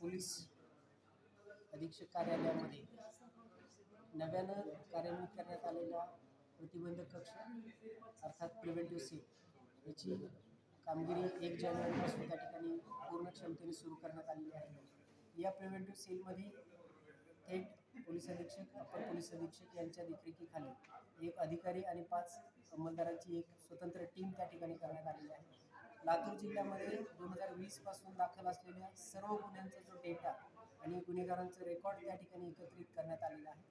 Police अधीक्षक कार्यालयामध्ये नव्यानं कार्यान्वित करण्यात आलेला प्रतिबंधक कक्ष अर्थात प्रिव्हेंटिव्ह सेल याची कामगिरी एक जानेवारीपासून त्या ठिकाणी पूर्ण क्षमतेने सुरू करण्यात आलेली आहे. या प्रिव्हेंटिव्ह सेलमध्ये थेट पोलीस अधीक्षक अपर पोलीस अधीक्षक यांच्या देखरेखीखाली एक अधिकारी आणि पाच अंमलदारांची एक स्वतंत्र टीम त्या ठिकाणी करण्यात आलेली आहे. लातूर जिल्ह्यामध्ये दोन हजार वीसपासून दाखल असलेल्या सर्व गुन्ह्यांचा जो डेटा आणि गुन्हेगारांचं रेकॉर्ड त्या ठिकाणी एकत्रित करण्यात आलेला आहे.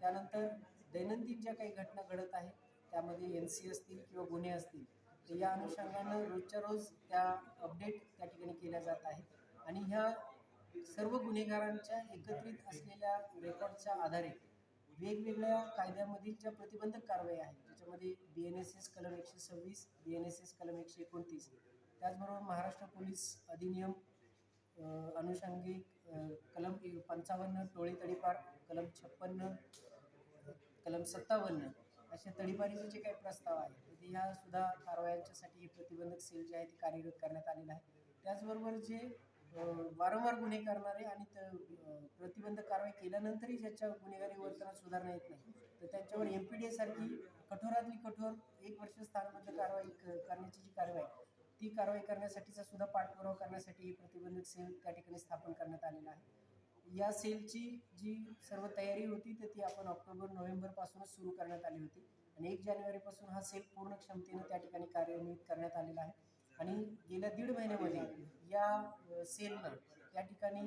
त्यानंतर दैनंदिन ज्या काही घटना घडत आहेत त्यामध्ये एन सी असतील किंवा गुन्हे असतील तर या अनुषंगानं रोजच्या रोज त्या अपडेट त्या ठिकाणी केल्या जात आहेत. आणि ह्या सर्व गुन्हेगारांच्या एकत्रित असलेल्या रेकॉर्डच्या आधारे वेगवेगळ्या कायद्यामधील ज्या प्रतिबंधक कारवाई आहेत. त्याच्यामध्ये बी एन एस एस कलम एकशे सव्वीस बी एन एस एस कलम एकशे एकोणतीस त्याचबरोबर महाराष्ट्र पोलीस अधिनियम अनुषंगिक कलम पंचावन्न टोळी तडीपार कलम छप्पन्न कलम सत्तावन्न अशा तडीपारीचे जे काही प्रस्ताव आहेत ते ह्या सुद्धा कारवायांच्यासाठी प्रतिबंधक सेल जे आहे ते कार्यरत करण्यात आलेलं आहे त्याचबरोबर जे वारंवार गुन्हे करणारे आणि प्रतिबंध कारवाई केल्यानंतरही ज्याच्या गुन्हेगारी वर्तनात सुधारणा येत नाही तर त्यांच्यावर एम पी डी सारखी कठोरातली कठोर एक वर्ष स्थानबद्ध कारवाई क- करण्याची जी कारवाई आहे, ती कारवाई करण्यासाठीचा सुद्धा पाठपुरावा करण्यासाठी हे प्रतिबंधक सेल त्या ठिकाणी स्थापन करण्यात आलेला आहे. या सेलची जी सर्व तयारी होती तर ती आपण ऑक्टोबर नोव्हेंबरपासूनच सुरू करण्यात आली होती. आणि एक जानेवारीपासून हा सेल पूर्ण क्षमतेनं त्या ठिकाणी कार्यान्वित करण्यात आलेला आहे. आणि गेल्या दीड महिन्यामध्ये या सेलनं त्या ठिकाणी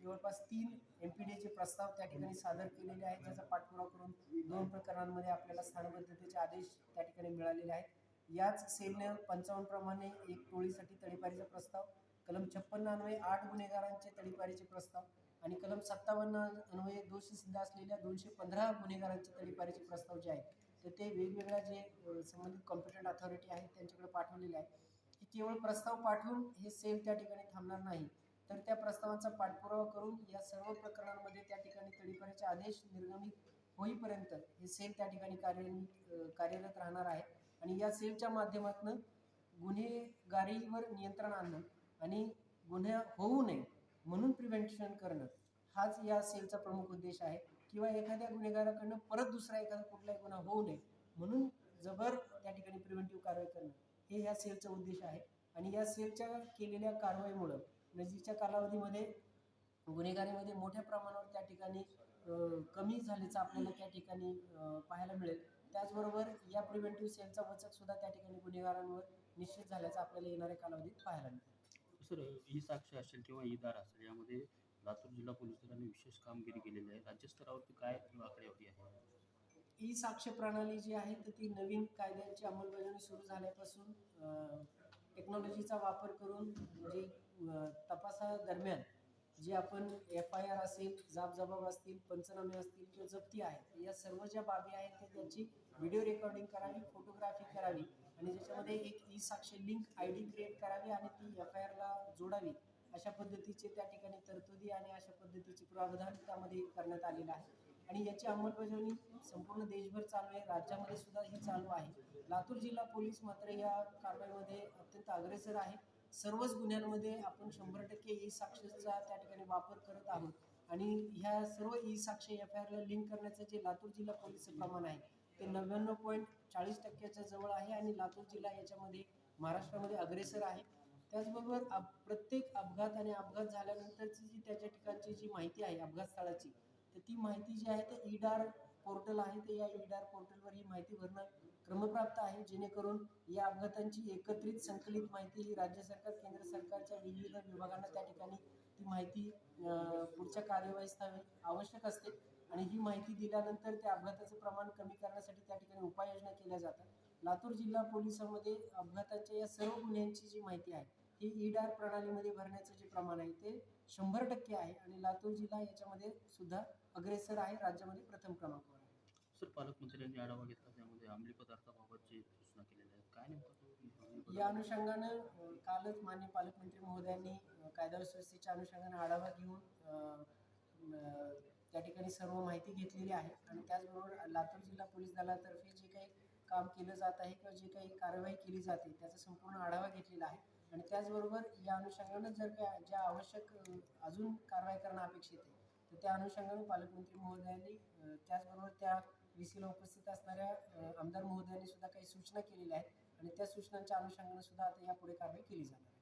जवळपास तीन एम पी डीचे प्रस्ताव त्या ठिकाणी सादर केलेले आहेत. ज्याचा पाठपुरावा करून दोन प्रकरणांमध्ये आपल्याला स्थानबद्धतेचे आदेश त्या ठिकाणी मिळालेले आहेत. याच सेलने पंचावन्न प्रमाणे एक टोळीसाठी तडीपारीचा प्रस्ताव कलम छप्पन्न अन्वये आठ गुन्हेगारांचे तडीपारीचे प्रस्ताव आणि कलम सत्तावन्न अन्वये दोषी सिद्ध असलेल्या दोनशे पंधरा गुन्हेगारांचे तडीपारीचे प्रस्ताव जे आहेत तर ते वेगवेगळ्या जे संबंधित कॉम्पिटंट अथॉरिटी आहेत त्यांच्याकडे पाठवलेले आहे की केवळ प्रस्ताव पाठवून हे सेल त्या ठिकाणी थांबणार नाही. तर त्या प्रस्तावांचा पाठपुरावा करून या सर्व प्रकरणांमध्ये त्या ठिकाणी तडीपारीचे आदेश निर्गमित होईपर्यंत हे सेल त्या ठिकाणी कार्यान्वित कार्यरत राहणार आहे. आणि या सेलच्या माध्यमातून गुन्हेगारीवर नियंत्रण आणणं आणि गुन्हा होऊ नये म्हणून प्रिव्हेंशन करणं हाच या सेलचा प्रमुख उद्देश आहे. किंवा एखाद्या गुन्हेगाराकडनं परत दुसरा एखादा कुठलाही गुन्हा होऊ नये. म्हणून जबर त्या ठिकाणी प्रिव्हेंटिव्ह कारवाई करणं हे ह्या सेलचा उद्देश आहे. आणि या सेलच्या केलेल्या कारवाईमुळं नजीकच्या कालावधीमध्ये गुन्हेगारीमध्ये मोठ्या प्रमाणावर त्या ठिकाणी कमी झाल्याचं आपल्याला त्या ठिकाणी पाहायला मिळेल. त्याचबरोबर या प्रिव्हेंटिव्ह सेलचा वचक सुद्धा त्या ठिकाणी गुन्हेगारांवर निश्चित झाल्याचं आपल्याला येणाऱ्या कालावधीत पाहायला मिळेल. सर ही साक्ष असेल किंवा ई दार असेल यामध्ये लातूर जिल्हा पोलीस दलाने विशेष कामगिरी केलेली आहे. राज्यस्तरावरती काय आकडेवारी आहे? ई साक्ष प्रणाली जी आहे तर ती नवीन कायद्यांची अंमलबजावणी सुरू झाल्यापासून टेक्नॉलॉजीचा वापर करून म्हणजे तपासादरम्यान जे आपण एफ आय आर असेल जाबजबाब असतील पंचनामे असतील किंवा जप्ती आहेत या सर्व ज्या बाबी आहेत ते त्याची व्हिडिओ रेकॉर्डिंग करावी फोटोग्राफी करावी आणि ज्याच्यामध्ये एक ई साक्ष लिंक आय डी क्रिएट करावी आणि ती एफ आय आरला जोडावी. अशा पद्धतीचे त्या ठिकाणी तरतुदी आणि अशा पद्धतीचे प्रावधान त्यामध्ये करण्यात आलेलं आहे. आणि याची अंमलबजावणी संपूर्ण देशभर चालू आहे. राज्यामध्ये सुद्धा ही चालू आहे. लातूर जिल्हा पोलीस मात्र या कारवाईमध्ये अत्यंत अग्रेसर आहे. सर्वच गुन्ह्यांमध्ये आपण शंभर टक्के ई साक्षीचा त्या ठिकाणी वापर करत आहोत. आणि ह्या सर्व ई साक्षी एफ आय आरला लिंक करण्याचं जे लातूर जिल्हा पोलीसचं प्रमाण आहे ते नव्याण्णव पॉईंट चाळीस टक्क्याच्या जवळ आहे आणि लातूर जिल्हा याच्यामध्ये महाराष्ट्रामध्ये अग्रेसर आहे. त्याचबरोबर अप प्रत्येक अपघात आणि अपघात झाल्यानंतरची जी त्याच्या ठिकाणची जी माहिती आहे अपघात स्थळाची तर ती माहिती जी आहे ते ईडार पोर्टल आहे. ते या ईडार पोर्टलवर ही माहिती भरणं क्रमप्राप्त आहे. जेणेकरून या अपघातांची एकत्रित संकलित माहिती ही राज्य सरकार केंद्र सरकारच्या विविध विभागांना त्या ठिकाणी ती माहिती पुढच्या कार्यवाहीस आवश्यक असते. आणि ही माहिती दिल्यानंतर त्या अपघाताचं प्रमाण कमी करण्यासाठी त्या ठिकाणी उपाययोजना केल्या जातात. लातूर जिल्हा पोलिसांमध्ये अपघाताच्या या सर्व गुन्ह्यांची जी माहिती आहे ही ईडार प्रणालीमध्ये भरण्याचं जे प्रमाण आहे ते शंभर टक्के आहे आणि लातूर जिल्हा याच्यामध्ये सुद्धा अग्रेसर आहे राज्यामध्ये प्रथम क्रमांकावर आहे. सर पालकमंत्र्यांनी आढावा घेतला त्यामध्ये अंमली पदार्थाबाबत जे सूचना केलेल्या आहेत काय नेमकं या अनुषंगानं कालच मान्य पालकमंत्री महोदयांनी कायदा सुव्यवस्थेच्या अनुषंगानं आढावा घेऊन त्या ठिकाणी सर्व माहिती घेतलेली आहे. आणि त्याचबरोबर लातूर जिल्हा पोलीस दलातर्फे जे काही काम केलं जात आहे किंवा जे काही कार्यवाही केली जाते त्याचा संपूर्ण आढावा घेतलेला आहे. आणि त्याचबरोबर या अनुषंगानं जर काय ज्या आवश्यक अजून कारवाई करणं अपेक्षित आहे तर त्या अनुषंगानं पालकमंत्री महोदयांनी त्याचबरोबर त्या व्ही उपस्थित असणाऱ्या आमदार महोदयांनी सुद्धा काही सूचना केलेल्या आहेत आणि त्या सूचनांच्या अनुषंगानं सुद्धा आता यापुढे कारवाई केली जाणार